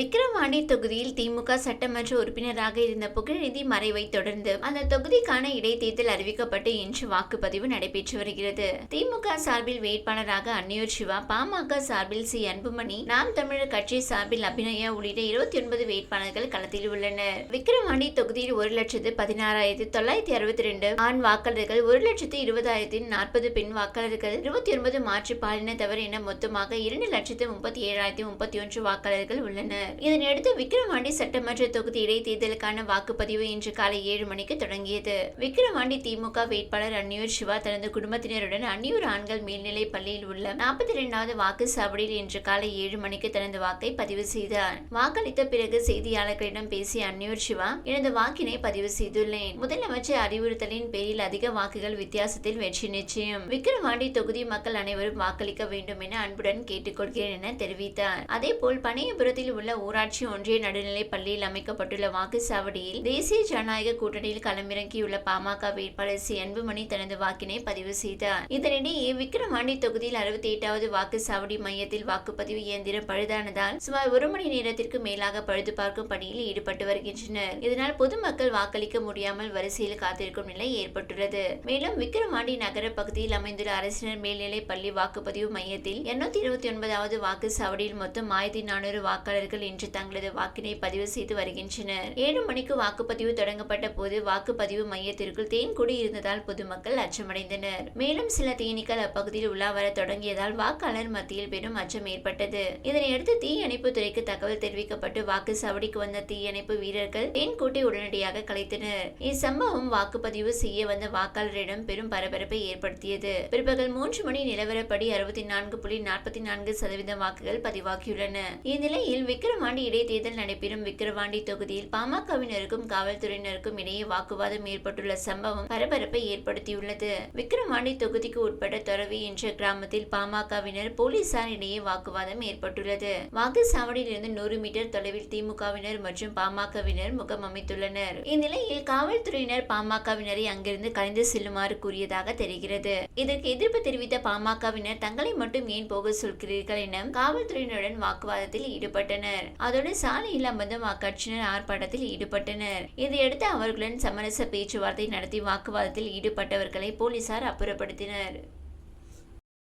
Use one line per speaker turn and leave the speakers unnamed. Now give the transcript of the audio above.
விக்கிரவாண்டி தொகுதியில் திமுக சட்டமன்ற உறுப்பினராக இருந்த புகழநிதி மறைவை தொடர்ந்து அந்த தொகுதிக்கான இடைத்தேர்தல் அறிவிக்கப்பட்டு இன்று வாக்குப்பதிவு நடைபெற்று வருகிறது. திமுக சார்பில் வேட்பாளராக அன்னியூர் சிவா பாமக சார்பில் சி. அன்புமணி நாம் தமிழர் கட்சி சார்பில் அபிநயா உள்ளிட்ட இருபத்தி ஒன்பது வேட்பாளர்கள் களத்தில் உள்ளனர். விக்கிரவாண்டி தொகுதியில் ஒரு லட்சத்து பதினாறாயிரத்தி தொள்ளாயிரத்தி அறுபத்தி ரெண்டு ஆண் வாக்காளர்கள் ஒரு லட்சத்து இருபதாயிரத்தி நாற்பது பெண் வாக்காளர்கள் இருபத்தி ஒன்பது மாற்று பாலினத்தவர் என மொத்தமாக இரண்டு லட்சத்து முப்பத்தி ஏழாயிரத்தி முப்பத்தி ஒன்று வாக்காளர்கள் உள்ளனர். இதனையடுத்து விக்கிரவாண்டி சட்டமன்ற தொகுதி இடைத்தேர்தலுக்கான வாக்குப்பதிவு இன்று காலை ஏழு மணிக்கு தொடங்கியது. விக்கிரவாண்டி திமுக வேட்பாளர் அன்னியூர் சிவா தனது குடும்பத்தினருடன் அன்னியூர் ஆண்கள் மேல்நிலை பள்ளியில் உள்ள நாற்பத்தி இரண்டாவது வாக்குச்சாவடியில் இன்று காலை ஏழு மணிக்கு தனது வாக்கை பதிவு செய்தார். வாக்களித்த பிறகு செய்தியாளர்களிடம் பேசிய அன்னியூர் சிவா எனது வாக்கினை பதிவு செய்துள்ளேன். முதலமைச்சர் அறிவுறுத்தலின் பேரில் அதிக வாக்குகள் வித்தியாசத்தில் வெற்றி நிச்சயம். விக்கிரவாண்டி தொகுதி மக்கள் அனைவரும் வாக்களிக்க வேண்டும் என அன்புடன் கேட்டுக்கொள்கிறேன் என தெரிவித்தார். அதேபோல் பனையபுரத்தில் உள்ள ஊராட்சி ஒன்றிய நடுநிலைப் பள்ளியில் அமைக்கப்பட்டுள்ள வாக்குச்சாவடியில் தேசிய ஜனநாயக கூட்டணியில் களமிறங்கியுள்ள பாமக வேட்பாளர் சி. அன்புமணி தனது வாக்கினை பதிவு செய்தார். இதனிடையே விக்கிரவாண்டி தொகுதியில் அறுபத்தி எட்டாவது வாக்குச்சாவடி மையத்தில் வாக்குப்பதிவு இயந்திரம் பழுதானதால் சுமார் ஒரு மணி நேரத்திற்கு மேலாக பழுது பார்க்கும் பணியில் ஈடுபட்டு வருகின்றனர். இதனால் பொதுமக்கள் வாக்களிக்க முடியாமல் வரிசையில் காத்திருக்கும் நிலை ஏற்பட்டுள்ளது. மேலும் விக்கிரவாண்டி நகர பகுதியில் அமைந்துள்ள அரசினர் மேல்நிலை பள்ளி வாக்குப்பதிவு மையத்தில் எண்ணூத்தி இருபத்தி ஒன்பதாவது வாக்குச்சாவடியில் மொத்தம் ஆயிரத்தி நானூறு வாக்காளர்கள் இன்று தங்களது வாக்கினை பதிவு செய்து வருகின்றனர். ஏழு மணிக்கு வாக்குப்பதிவு தொடங்கப்பட்ட போது வாக்குப்பதிவு மையத்திற்குள் தேன்கூடி இருந்ததால் பொதுமக்கள் அச்சமடைந்தனர். மேலும் சில தேனீக்கள் அப்பகுதியில் உலா வர தொடங்கியதால் வாக்காளர் மத்தியில் பெரும் அச்சம் ஏற்பட்டது. இதனையடுத்து தீயணைப்பு துறைக்கு தகவல் தெரிவிக்கப்பட்டு வாக்கு சவடிக்கு வந்த தீயணைப்பு வீரர்கள் தேன்கூட்டை உடனடியாக கலைத்தனர். இச்சம்பவம் வாக்குப்பதிவு செய்ய வந்த வாக்காளரிடம் பெரும் பரபரப்பை ஏற்படுத்தியது. பிற்பகல் மூன்று மணி நிலவரப்படி அறுபத்தி நான்கு புள்ளி நாற்பத்தி நான்கு சதவீத வாக்குகள் பதிவாகியுள்ளன. இந்நிலையில் விக்கிரவாண்டி இடைத்தேர்தல் நடைபெறும் விக்கிரவாண்டி தொகுதியில் பாமகவினருக்கும் காவல்துறையினருக்கும் இடையே வாக்குவாதம் ஏற்பட்டுள்ள சம்பவம் பரபரப்பை ஏற்படுத்தியுள்ளது. விக்கிரவாண்டி தொகுதிக்கு உட்பட்ட தொரவி என்ற கிராமத்தில் பாமகவினர் போலீசார் இடையே வாக்குவாதம் ஏற்பட்டுள்ளது. வாக்குச்சாவடியில் இருந்து நூறு மீட்டர் தொலைவில் திமுகவினர் மற்றும் பாமகவினர் முகம் அமைத்துள்ளனர். இந்நிலையில் காவல்துறையினர் பாமகவினரை அங்கிருந்து கலைந்து செல்லுமாறு கூறியதாக தெரிகிறது. இதற்கு எதிர்ப்பு தெரிவித்த பாமகவினர் தங்களை மட்டும் ஏன் போக சொல்கிறீர்கள் என காவல்துறையினருடன் வாக்குவாதத்தில் ஈடுபட்டனர். அதோடு சாலையில் அமர்ந்தும் அக்கட்சியினர் ஆர்ப்பாட்டத்தில் ஈடுபட்டனர். இதையடுத்து அவர்களுடன் சமரச பேச்சுவார்த்தை நடத்தி வாக்குவாதத்தில் ஈடுபட்டவர்களை போலீசார் அப்புறப்படுத்தினர்.